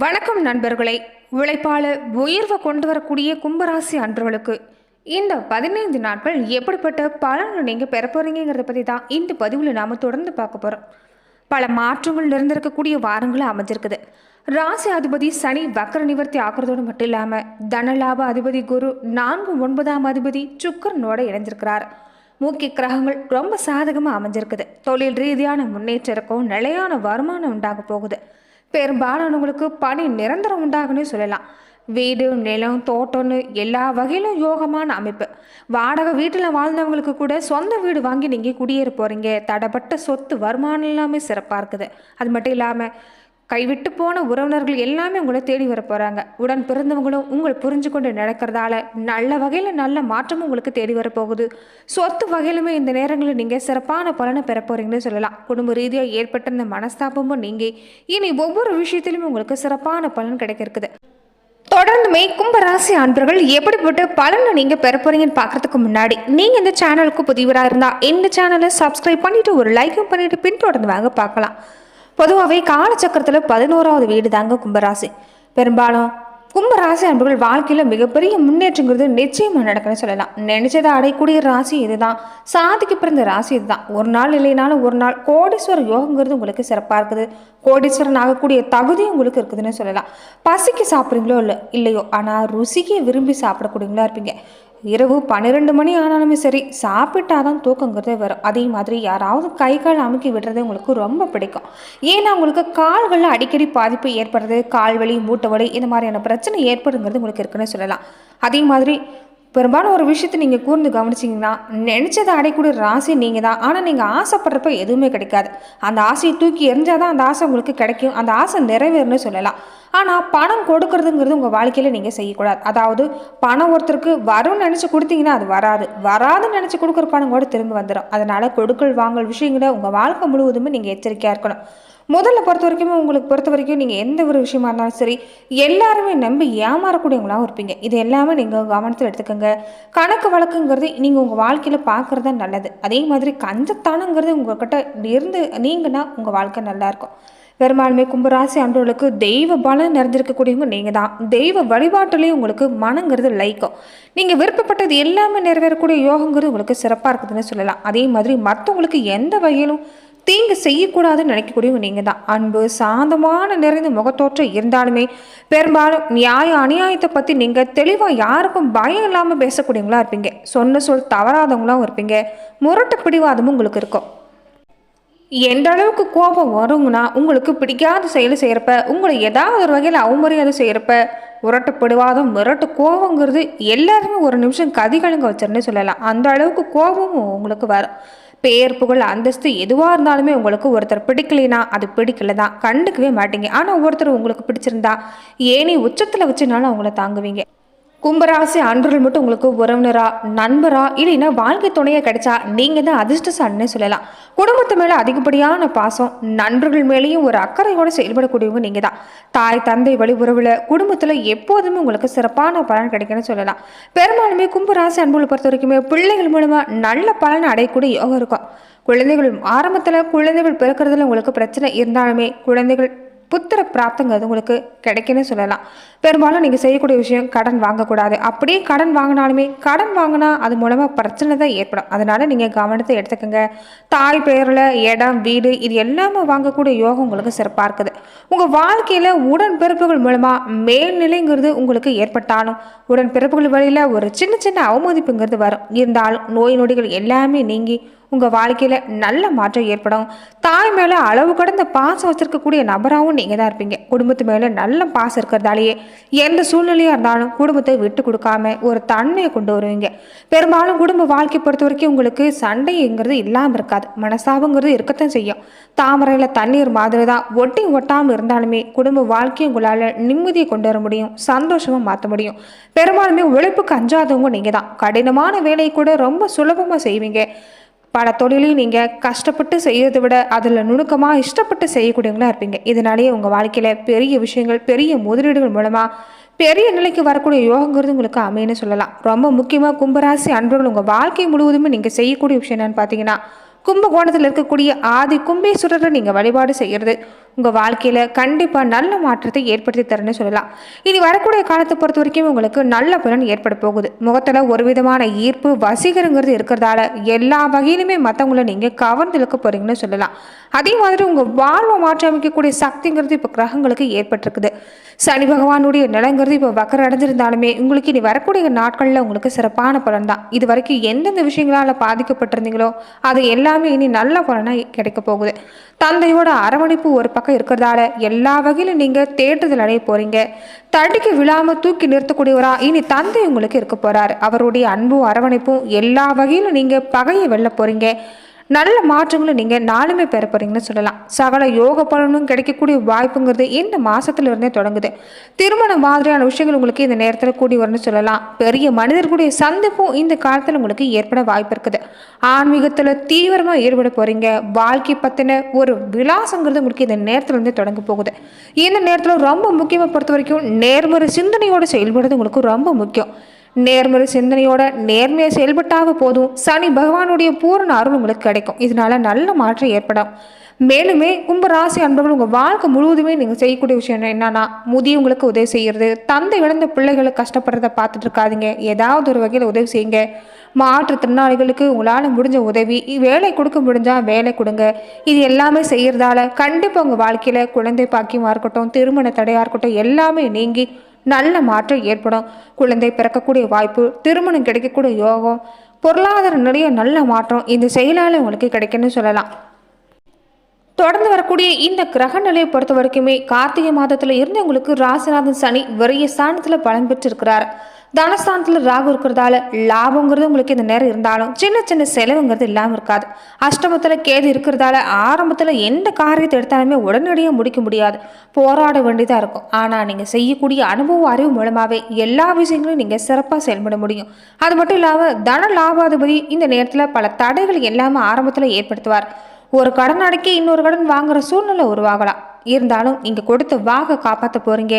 வணக்கம் நண்பர்களே. உழைப்பால உயர்வை கொண்டு வரக்கூடிய கும்பராசி அன்பர்களுக்கு இந்த பதினைந்து நாட்கள் எப்படிப்பட்ட பலனை நீங்கள் பெற போகிறீங்கிறத பற்றி தான் இந்த பதிவில் நாம் தொடர்ந்து பார்க்க போகிறோம் பல மாற்றங்கள் நிறைந்திருக்கக்கூடிய வாரங்களும் அமைஞ்சிருக்குது. ராசி அதிபதி சனி வக்கர நிவர்த்தி ஆக்குறதோடு மட்டும் இல்லாமல் தனலாப அதிபதி குரு நான்கு ஒன்பதாம் அதிபதி சுக்கரனோட இணைஞ்சிருக்கிறார். முக்கிய கிரகங்கள் ரொம்ப சாதகமாக அமைஞ்சிருக்குது. தொழில் ரீதியான முன்னேற்றம் இருக்கும் நிலையான வருமானம் உண்டாக போகுது. பெரும்பாலானவங்களுக்கு பணி நிரந்தரம் உண்டாகுன்னு சொல்லலாம். வீடு நிலம் தோட்டம்னு எல்லா வகையிலும் யோகமான அமைப்பு. வாடகை வீட்டில் வாழ்ந்தவங்களுக்கு கூட சொந்த வீடு வாங்கி நீங்கள் குடியேற போகிறீங்க தடைப்பட்ட சொத்து வருமானம் எல்லாமே சிறப்பாக இருக்குது. அது மட்டும் இல்லாமல் கைவிட்டு போன உறவினர்கள் எல்லாமே உங்களை தேடி வர போகிறாங்க உடன் பிறந்தவங்களும் உங்களை புரிஞ்சு கொண்டு நடக்கிறதால நல்ல வகையில் நல்ல மாற்றமும் உங்களுக்கு தேடி வரப்போகுது சொத்து வகையிலுமே இந்த நேரங்களில் நீங்கள் சிறப்பான பலனை பெற போகிறீங்கன்னு சொல்லலாம். குடும்ப ரீதியாக ஏற்பட்ட இந்த மனஸ்தாபமும் நீங்கள் இனி ஒவ்வொரு விஷயத்திலும் உங்களுக்கு சிறப்பான பலன் கிடைக்க இருக்குது தொடர்ந்துமே கும்பராசி அன்பர்கள் எப்படிப்பட்ட பலனை நீங்கள் பெற போறீங்கன்னு பார்க்கறதுக்கு முன்னாடி நீங்கள் இந்த சேனலுக்கு புதியவராக இருந்தால் இந்த சேனலை சப்ஸ்கிரைப் பண்ணிவிட்டு ஒரு லைக்கும் பண்ணிவிட்டு பின்தொடர்ந்து வாங்க பார்க்கலாம் பொதுவாகவே காலச்சக்கரத்தில் பதினோராவது வீடு தாங்க கும்பராசி. பெரும்பாலும் கும்பராசி அன்பர்கள் வாழ்க்கையில் மிகப்பெரிய முன்னேற்றங்கிறது நிச்சயமாக நடக்குன்னு சொல்லலாம். நினைச்சதை அடையக்கூடிய ராசி இதுதான். சாதிக்கு பிறந்த ராசி இதுதான். ஒரு நாள் இல்லைனாலும் ஒரு நாள் கோடீஸ்வர யோகங்கிறது உங்களுக்கு சிறப்பாக இருக்குது. கோடீஸ்வரன் ஆகக்கூடிய தகுதி உங்களுக்கு இருக்குதுன்னு சொல்லலாம். பசிக்கு சாப்பிட்றீங்களோ இல்லை இல்லையோ ஆனால் ருசிக்கு விரும்பி சாப்பிடக்கூடியவங்களா இருப்பீங்க. இரவு பன்னிரெண்டு மணி ஆனாலுமே சரி சாப்பிட்டா தான் தூக்கங்கிறதே வரும் அதே மாதிரி யாராவது கை கால் அமுக்கி விடுறது உங்களுக்கு ரொம்ப பிடிக்கும். ஏன்னா உங்களுக்கு கால்களில் அடிக்கடி பாதிப்பு ஏற்படுறது கால் வலி மூட்டை வலி இந்த மாதிரியான பிரச்சனை ஏற்படுங்கிறது உங்களுக்கு இருக்குன்னு சொல்லலாம். அதே மாதிரி பெரும்பாலும் ஒரு விஷயத்தை நீங்கள் கூர்ந்து கவனிச்சிங்கன்னா நினச்சதை அடையக்கூடிய ராசி நீங்கள் தான் ஆனால் நீங்கள் ஆசைப்படுறப்ப எதுவுமே கிடைக்காது. அந்த ஆசையை தூக்கி எரிஞ்சால் தான் அந்த ஆசை உங்களுக்கு கிடைக்கும். அந்த ஆசை நிறைவேறுன்னு சொல்லலாம். ஆனால் பணம் கொடுக்கறதுங்கிறது உங்கள் வாழ்க்கையில் நீங்கள் செய்யக்கூடாது. அதாவது பணம் ஒருத்தருக்கு வரும்னு நினச்சி கொடுத்தீங்கன்னா அது வராது. வராதுன்னு நினச்சி கொடுக்குற பணம் கூட திரும்ப வந்துடும் அதனால் கொடுக்கல் வாங்கல் விஷயங்களை உங்கள் வாழ்க்கை முழுவதுமே நீங்கள் எச்சரிக்கையாக இருக்கணும். முதல்ல பொறுத்த வரைக்குமே உங்களுக்கு பொறுத்த வரைக்கும் நீங்கள் எந்த ஒரு விஷயமா இருந்தாலும் சரி எல்லாருமே நம்பி ஏமாறக்கூடியவங்களாகவும் இருப்பீங்க. இது எல்லாமே நீங்கள் கவனத்தில் எடுத்துக்கோங்க. கணக்கு வழக்குங்கிறது நீங்கள் உங்கள் வாழ்க்கையில் பார்க்குறது தான் நல்லது. அதே மாதிரி கஞ்சத்தானங்கிறது உங்கள்கிட்ட இருந்து நீங்கன்னா உங்கள் வாழ்க்கை நல்லாயிருக்கும் பெரும்பாலுமே கும்பராசி அன்றவர்களுக்கு தெய்வ பலம் நிறைஞ்சிருக்கக்கூடியவங்க நீங்கள் தான். தெய்வ வழிபாட்டுலேயும் உங்களுக்கு மனங்கிறது லைக்கும். நீங்கள் விருப்பப்பட்டது எல்லாமே நிறைவேறக்கூடிய யோகங்கிறது உங்களுக்கு சிறப்பாக இருக்குதுன்னு சொல்லலாம். அதே மாதிரி மற்றவங்களுக்கு எந்த வகையிலும் தீங்கு செய்யக்கூடாதுன்னு நினைக்கக்கூடியவங்க நீங்கள் தான் அன்பு சாந்தமான நிறைந்த முகத்தோற்றம் இருந்தாலுமே பெரும்பாலும் நியாய அநியாயத்தை பற்றி நீங்கள் தெளிவாக யாருக்கும் பயம் இல்லாமல் பேசக்கூடியவங்களா இருப்பீங்க. சொன்ன சொல் தவறாதவங்களாகவும் இருப்பீங்க. முரட்டு பிடிவாதமும் உங்களுக்கு இருக்கும். எந்த அளவுக்கு கோபம் வருங்கன்னா உங்களுக்கு பிடிக்காத செயல் செய்கிறப்ப உங்களை ஏதாவது ஒரு வகையில் அவமரியாதை செய்கிறப்ப உரட்டப்படுவாதம் மிரட்டு கோபங்கிறது எல்லாருமே ஒரு நிமிஷம் கதிகலங்க வச்சிருன்னு சொல்லலாம். அந்த அளவுக்கு கோபமும் உங்களுக்கு வரும். பேர் புகழ் அந்தஸ்து எதுவாக இருந்தாலுமே உங்களுக்கு ஒருத்தர் பிடிக்கலைனா அது பிடிக்கல தான் கண்டுக்கவே மாட்டீங்க. ஆனால் ஒருத்தர் உங்களுக்கு பிடிச்சிருந்தா ஏனி உச்சத்தில் வச்சுனாலும் அவங்கள தாங்குவீங்க. கும்பராசி அன்றுகள் மட்டும் உங்களுக்கு உறவினரா நண்பரா இல்லைன்னா வாழ்க்கை துணையை கிடைச்சா நீங்கள் தான் அதிர்ஷ்டசாலின்னு சொல்லலாம். குடும்பத்து மேலே அதிகப்படியான பாசம் நண்பர்கள் மேலேயும் ஒரு அக்கறையோடு செயல்படக்கூடியவங்க நீங்கள் தான் தாய் தந்தை வழி உறவில் குடும்பத்தில் எப்போதுமே உங்களுக்கு சிறப்பான பலன் கிடைக்கும்னு சொல்லலாம். பெரும்பாலுமே கும்பராசி அன்புகளை பொறுத்த வரைக்குமே பிள்ளைகள் மூலமாக நல்ல பலன் அடையக்கூடிய யோகம் இருக்கும். குழந்தைகள் ஆரம்பத்தில் குழந்தைகள் பிறக்கிறதுல உங்களுக்கு பிரச்சனை இருந்தாலுமே குழந்தைகள் புத்திர பிராப்தங்கிறது உங்களுக்கு கிடைக்குன்னு சொல்லலாம். பெரும்பாலும் நீங்கள் செய்யக்கூடிய விஷயம் கடன் வாங்கக்கூடாது. அப்படியே கடன் வாங்கினாலுமே கடன் வாங்கினா அது மூலமாக பிரச்சனை தான் ஏற்படும். அதனால் நீங்கள் கவனத்தை எடுத்துக்கோங்க. தாய் பெயரில் இடம் வீடு இது எல்லாமே வாங்கக்கூடிய யோகம் உங்களுக்கு சிறப்பாக இருக்குது. உங்கள் வாழ்க்கையில் உடன்பிறப்புகள் மூலமாக மேல்நிலைங்கிறது உங்களுக்கு ஏற்பட்டாலும் உடன்பிறப்புகள் வழியில் ஒரு சின்ன சின்ன அவமதிப்புங்கிறது வரும். இருந்தாலும் நோய் நொடிகள் எல்லாமே நீங்கி உங்கள் வாழ்க்கையில் நல்ல மாற்றம் ஏற்படும். தாய் மேலே அளவு கடந்த பாசம் வச்சிருக்கக்கூடிய நபராகவும் நீங்கள் தான் இருப்பீங்க. குடும்பத்து மேலே நல்ல பாசம் இருக்கிறதாலேயே எந்த சூழ்நிலையாக இருந்தாலும் குடும்பத்தை விட்டு கொடுக்காம ஒரு தன்மையை கொண்டு வருவீங்க. பெரும்பாலும் குடும்ப வாழ்க்கை பொறுத்த வரைக்கும் உங்களுக்கு சண்டைங்கிறது இல்லாமல் இருக்காது. மனசாபங்கிறது இருக்கத்தான் செய்யும். தாமரையில் தண்ணீர் மாதிரி தான் ஒட்டி ஒட்டாமல் இருந்தாலுமே குடும்ப வாழ்க்கையை உங்களால் நிம்மதியை கொண்டு வர முடியும். சந்தோஷமாக மாற்ற முடியும். பெரும்பாலுமே உழைப்புக்கு அஞ்சாதவங்க நீங்கள் தான். கடினமான வேலையை கூட ரொம்ப சுலபமாக செய்வீங்க. பல தொழிலையும் நீங்கள் கஷ்டப்பட்டு செய்யறதை விட அதில் நுணுக்கமாக இஷ்டப்பட்டு செய்யக்கூடியவங்களா இருப்பீங்க. இதனாலேயே உங்கள் வாழ்க்கையில் பெரிய விஷயங்கள் பெரிய முதலீடுகள் மூலமாக பெரிய நிலைக்கு வரக்கூடிய யோகங்கிறது உங்களுக்கு அமையன்னு சொல்லலாம். ரொம்ப முக்கியமாக கும்பராசி அன்பர்கள் உங்கள் வாழ்க்கை முழுவதுமே நீங்கள் செய்யக்கூடிய விஷயம் என்னன்னு பார்த்தீங்கன்னா கும்பகோணத்தில் இருக்கக்கூடிய ஆதி கும்பேஸ்வரரை நீங்கள் வழிபாடு செய்கிறது உங்கள் வாழ்க்கையில் கண்டிப்பாக நல்ல மாற்றத்தை ஏற்படுத்தி தரேன்னு சொல்லலாம். இனி வரக்கூடிய காலத்தை பொறுத்த வரைக்கும் உங்களுக்கு நல்ல பலன் ஏற்பட போகுது. முகத்தில் ஒரு விதமான ஈர்ப்பு வசீகரங்கிறது இருக்கிறதால எல்லா வகையிலுமே மற்றவங்களை நீங்கள் கவர்ந்து இழுக்க போகிறீங்கன்னு சொல்லலாம். அதே மாதிரி உங்கள் வாழ்வை மாற்றி அமைக்கக்கூடிய சக்திங்கிறது இப்போ கிரகங்களுக்கு ஏற்பட்டிருக்குது. சனி பகவானுடைய நிலங்கிறது இப்போ வக்கர் அடைஞ்சிருந்தாலுமே உங்களுக்கு இனி வரக்கூடிய நாட்களில் உங்களுக்கு சிறப்பான பலன் தான் இது வரைக்கும் எந்தெந்த விஷயங்களால் பாதிக்கப்பட்டிருந்தீங்களோ அது எல்லாமே இனி நல்ல பலனாக கிடைக்க போகுது. தந்தையோட அரவணைப்பு ஒரு பக்கம் இருக்கிறதால எல்லா வகையிலும் நீங்கள் தேடுதல் அடைய போகிறீங்க தடிக்கு விழாமல் தூக்கி நிறுத்தக்கூடியவரா இனி தந்தை உங்களுக்கு இருக்க போகிறார் அவருடைய அன்பும் அரவணைப்பும் எல்லா வகையிலும் நீங்கள் பகையை வெல்ல போகிறீங்க நல்ல மாற்றங்களும் நீங்கள் நாளுமே பெற போறீங்கன்னு சொல்லலாம். சகல யோக பலனும் கிடைக்கக்கூடிய வாய்ப்புங்கிறது இந்த மாதத்துலேருந்தே தொடங்குது. திருமணம் மாதிரியான விஷயங்கள் உங்களுக்கு இந்த நேரத்தில் கூடி வரும்னு சொல்லலாம். பெரிய மனிதர்களுடைய சந்திப்பும் இந்த காலத்தில் உங்களுக்கு ஏற்பட வாய்ப்பு இருக்குது. ஆன்மீகத்தில் தீவிரமாக ஈடுபட போகிறீங்க வாழ்க்கை பற்றின ஒரு விலாசங்கிறது உங்களுக்கு இந்த நேரத்துலேருந்தே தொடங்க போகுது. இந்த நேரத்தில் ரொம்ப முக்கியமாக பொறுத்த வரைக்கும் நேர்மறை சிந்தனையோடு செயல்படுறது உங்களுக்கு ரொம்ப முக்கியம். நேர்மறை சிந்தனையோட நேர்மையாக செயல்பட்டாக போதும். சனி பகவானுடைய பூரண அருள் உங்களுக்கு கிடைக்கும். இதனால நல்ல மாற்றம் ஏற்படும். மேலுமே கும்ப ராசி அன்பர்கள் உங்கள் வாழ்க்கை முழுவதுமே நீங்கள் செய்யக்கூடிய விஷயம் என்னன்னா முதியவங்களுக்கு உதவி செய்கிறது தந்தை இழந்த பிள்ளைகளை கஷ்டப்படுறத பார்த்துட்டு இருக்காதிங்க. ஏதாவது ஒரு வகையில் உதவி செய்யுங்க. மாற்றுத்திறனாளிகளுக்கு உங்களால் முடிஞ்ச உதவி. வேலை கொடுக்க முடிஞ்சால் வேலை கொடுங்க. இது எல்லாமே செய்கிறதால கண்டிப்பாக உங்கள் வாழ்க்கையில் குழந்தை பாக்கியமாக இருக்கட்டும் திருமண தடையாக இருக்கட்டும் எல்லாமே நீங்கி நல்ல மாற்றம் ஏற்படும். குழந்தை பிறக்கக்கூடிய வாய்ப்பு திருமணம் கிடைக்கக்கூடிய யோகம் பொருளாதார நிறைய நல்ல மாற்றம் இந்த செயலால் உங்களுக்கு கிடைக்கும்னு சொல்லலாம். தொடர்ந்து வரக்கூடிய இந்த கிரக நிலையை பொறுத்த வரைக்குமே கார்த்திகை மாதத்தில் இருந்து உங்களுக்கு ராசிநாதன் சனி விரைய ஸ்தானத்தில் பலன் பெற்றிருக்கிறார். தனஸ்தானத்தில் ராகு இருக்கிறதால லாபங்கிறது உங்களுக்கு இந்த நேரம் இருந்தாலும் சின்ன சின்ன செலவுங்கிறது இல்லாமல் இருக்காது. அஷ்டமத்தில் கேது இருக்கிறதால ஆரம்பத்தில் எந்த காரியத்தை எடுத்தாலுமே உடனடியாக முடிக்க முடியாது. போராட வேண்டியதாக இருக்கும். ஆனால் நீங்கள் செய்யக்கூடிய அனுபவ அறிவு மூலமாகவே எல்லா விஷயங்களும் நீங்கள் சிறப்பாக செயல்பட முடியும். அது மட்டும் இல்லாமல் தன லாபாதிபதி இந்த நேரத்தில் பல தடைகள் எல்லாமே ஆரம்பத்தில் ஏற்படுத்துவார். ஒரு கடன் அடைக்க இன்னொரு கடன் வாங்குற சூழ்நிலை உருவாகலாம். இருந்தாலும் இங்கே கொடுத்த வாக காப்பாற்ற போகிறீங்க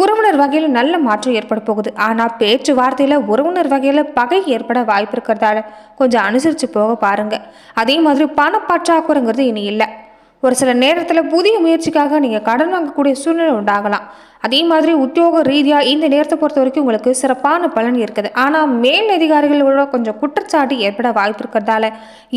உறவினர் வகையில் நல்ல மாற்றம் ஏற்பட போகுது. ஆனால் பேச்சுவார்த்தையில் உறவினர் வகையில் பகை ஏற்பட வாய்ப்பு இருக்கிறதால கொஞ்சம் அனுசரித்து போக பாருங்கள் அதே மாதிரி பணப்பற்றாக்குறைங்கிறது இனி இல்லை. ஒரு சில நேரத்தில் புதிய முயற்சிக்காக நீங்கள் கடன் வாங்கக்கூடிய சூழ்நிலை உண்டாகலாம். அதே மாதிரி உத்தியோக ரீதியாக இந்த நேரத்தை பொறுத்த வரைக்கும் உங்களுக்கு சிறப்பான பலன் இருக்குது. ஆனால் மேல் அதிகாரிகளோட கொஞ்சம் குற்றச்சாட்டு ஏற்பட வாய்ப்பு இருக்கிறதால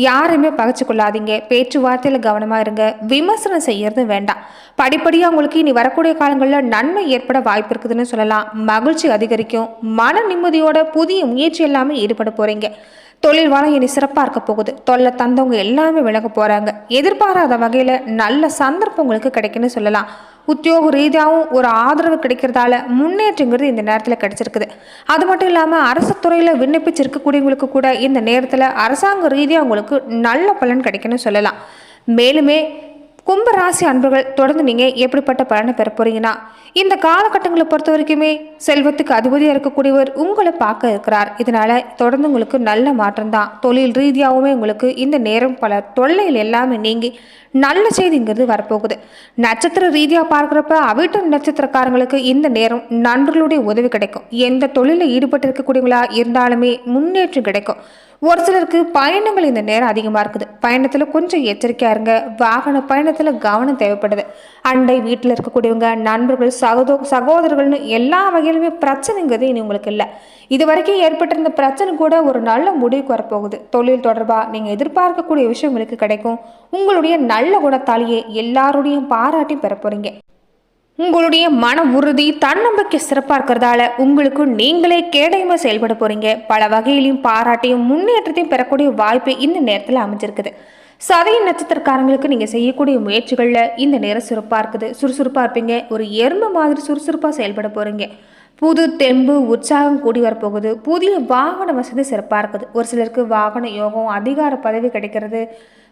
யாரையுமே பகைச்சு கொள்ளாதீங்க பேச்சுவார்த்தையில் கவனமாக இருங்க. விமர்சனம் செய்யறது வேண்டாம். படிப்படியாக உங்களுக்கு இனி வரக்கூடிய காலங்களில் நன்மை ஏற்பட வாய்ப்பு இருக்குதுன்னு சொல்லலாம். மகிழ்ச்சி அதிகரிக்கும். மன நிம்மதியோட புதிய முயற்சி எல்லாமே ஈடுபட போகிறீங்க தொழில் வளம் இனி சிறப்பாக இருக்க போகுது. தொல்லை தந்தவங்க எல்லாமே விலக போகிறாங்க எதிர்பாராத வகையில் நல்ல சந்தர்ப்பம் உங்களுக்கு கிடைக்குன்னு சொல்லலாம். உத்தியோக ரீதியாகவும் ஒரு ஆதரவு கிடைக்கிறதால முன்னேற்றங்கிறது இந்த நேரத்தில் கிடைச்சிருக்குது. அது மட்டும் இல்லாமல் அரசு துறையில் விண்ணப்பிச்சிருக்கக்கூடியவங்களுக்கு கூட இந்த நேரத்தில் அரசாங்க ரீதியாக உங்களுக்கு நல்ல பலன் கிடைக்குன்னு சொல்லலாம். மேலுமே கும்பராசி அன்பர்கள் தொடர்ந்து நீங்கள் எப்படிப்பட்ட பலனை பெற போறீங்கன்னா இந்த காலகட்டங்களை பொறுத்த வரைக்குமே செல்வத்துக்கு அதிபதியாக இருக்கக்கூடியவர் உங்களை பார்க்க இருக்கிறார். இதனால் தொடர்ந்து உங்களுக்கு நல்ல மாற்றம் தான். தொழில் ரீதியாகவுமே உங்களுக்கு இந்த நேரம் பல தொல்லைகள் எல்லாமே நீங்கி நல்ல செய்திங்கிறது வரப்போகுது. நட்சத்திர ரீதியாக பார்க்குறப்ப அவிட்ட நட்சத்திரக்காரங்களுக்கு இந்த நேரம் நண்பர்களுடைய உதவி கிடைக்கும். எந்த தொழிலில் ஈடுபட்டு இருக்கக்கூடியவங்களா இருந்தாலுமே முன்னேற்றம் கிடைக்கும். ஒரு சிலருக்கு பயணங்கள் இந்த நேரம் அதிகமாக இருக்குது. பயணத்தில் கொஞ்சம் எச்சரிக்கையாக இருங்க. வாகன பயணத்தில் கவனம் தேவைப்படுது. அண்டை வீட்டில் இருக்கக்கூடியவங்க நண்பர்கள் சகோதோ சகோதரர்கள்னு எல்லா வகையிலுமே பிரச்சனைங்கிறது இனி உங்களுக்கு இல்லை. இது வரைக்கும் ஏற்பட்டிருந்த பிரச்சனை கூட ஒரு நல்ல முடிவுக்கு வரப்போகுது. தொழில் தொடர்பாக நீங்கள் எதிர்பார்க்கக்கூடிய விஷயம் உங்களுக்கு கிடைக்கும். உங்களுடைய நல்ல குணத்தாலேயே எல்லாருடையும் பாராட்டி பெற போகிறீங்க உங்களுடைய மன உறுதி தன்னம்பிக்கை சிறப்பாக இருக்கிறதால உங்களுக்கு நீங்களே கேடயமாக செயல்பட போறீங்க. பல வகையிலையும் பாராட்டையும் முன்னேற்றத்தையும் பெறக்கூடிய வாய்ப்பு இந்த நேரத்தில் அமைஞ்சிருக்குது. சதய நட்சத்திரக்காரங்களுக்கு நீங்கள் செய்யக்கூடிய முயற்சிகளில் இந்த நேரம் சிறப்பாக இருக்குது. சுறுசுறுப்பாக இருப்பீங்க. ஒரு எறும்பு மாதிரி சுறுசுறுப்பாக செயல்பட போகிறீங்க புது தெம்பு உற்சாகம் கூடி வரப்போகுது. புதிய வாகன வசதி சிறப்பாக இருக்குது. ஒரு சிலருக்கு வாகன யோகம் அதிகார பதவி கிடைக்கிறது.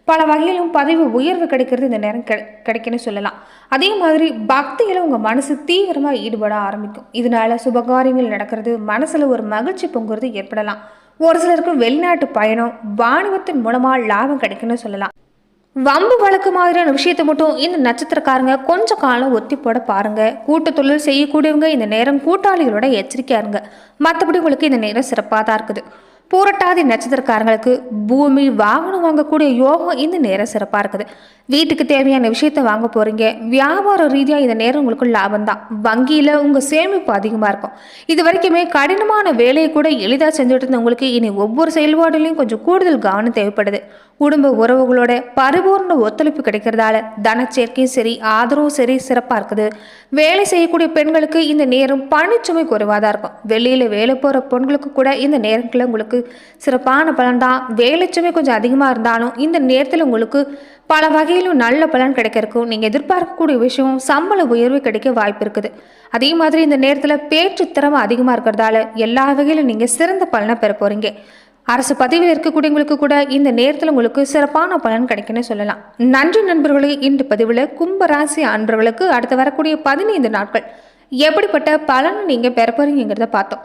பல வகையிலும் பதவி உயர்வு கிடைக்கிறது இந்த நேரம் கிடை கிடைக்குன்னு சொல்லலாம். அதே மாதிரி பக்தியில் உங்கள் மனசு தீவிரமாக ஈடுபட ஆரம்பிக்கும். இதனால சுபகாரியங்கள் நடக்கிறது மனசில் ஒரு மகிழ்ச்சி பொங்குறது ஏற்படலாம். ஒரு சிலருக்கு வெளிநாட்டு பயணம் வாணிபத்தின் மூலமாக லாபம் கிடைக்குன்னு சொல்லலாம். வம்பு வழக்கு மாதிரியான விஷயத்தை மட்டும் இந்த நட்சத்திரக்காரங்க கொஞ்ச காலம் ஒத்தி போட பாருங்க. கூட்டு தொழில் செய்யக்கூடியவங்க இந்த நேரம் கூட்டாளிகளோட எச்சரிக்கையா இருங்க. மற்றபடி உங்களுக்கு இந்த நேரம் சிறப்பாக தான் இருக்குது. பூரட்டாதி நட்சத்திரக்காரங்களுக்கு பூமி வாகனம் வாங்கக்கூடிய யோகம் இந்த நேரம் சிறப்பாக இருக்குது. வீட்டுக்கு தேவையான விஷயத்த வாங்க போகிறீங்க வியாபார ரீதியாக இந்த நேரம் உங்களுக்கு லாபம் தான். வங்கியில் உங்கள் சேமிப்பு அதிகமாக இருக்கும். இது வரைக்குமே கடினமான வேலையை கூட எளிதாக செஞ்சுட்டு இருந்த உங்களுக்கு இனி ஒவ்வொரு செயல்பாடுலையும் கொஞ்சம் கூடுதல் கவனம் தேவைப்படுது. குடும்ப உறவுகளோட பரிபூர்ண ஒத்துழைப்பு கிடைக்கிறதால தனச்சேர்க்கையும் சரி ஆதரவும் சரி சிறப்பாக இருக்குது. வேலை செய்யக்கூடிய பெண்களுக்கு இந்த நேரம் பணிச்சுமை குறைவாக தான் இருக்கும். வெளியில் வேலை போகிற பெண்களுக்கு கூட இந்த நேரத்தில் உங்களுக்கு சிறப்பான பலன் தான் வேலைச்சுமை கொஞ்சம் அதிகமாக இருந்தாலும் இந்த நேரத்தில் உங்களுக்கு பல வகையிலும் நல்ல பலன் கிடைக்கிறக்கும். நீங்கள் எதிர்பார்க்கக்கூடிய விஷயம் சம்பள உயர்வு கிடைக்க வாய்ப்பு இருக்குது. அதே மாதிரி இந்த நேரத்தில் பேச்சு திறமை அதிகமாக இருக்கிறதால எல்லா வகையிலும் நீங்கள் சிறந்த பலனை பெற போகிறீங்க அரசு பதவியில் இருக்கக்கூடியவங்களுக்கு கூட இந்த நேரத்தில் உங்களுக்கு சிறப்பான பலன் கிடைக்குன்னு சொல்லலாம். நன்றி நண்பர்களே இந்த பதிவில் கும்பராசி அன்பர்களுக்கு அடுத்து வரக்கூடிய பதினைந்து நாட்கள். எப்படிப்பட்ட பலன் நீங்கள் பெற போகிறீங்கிறத பார்த்தோம்.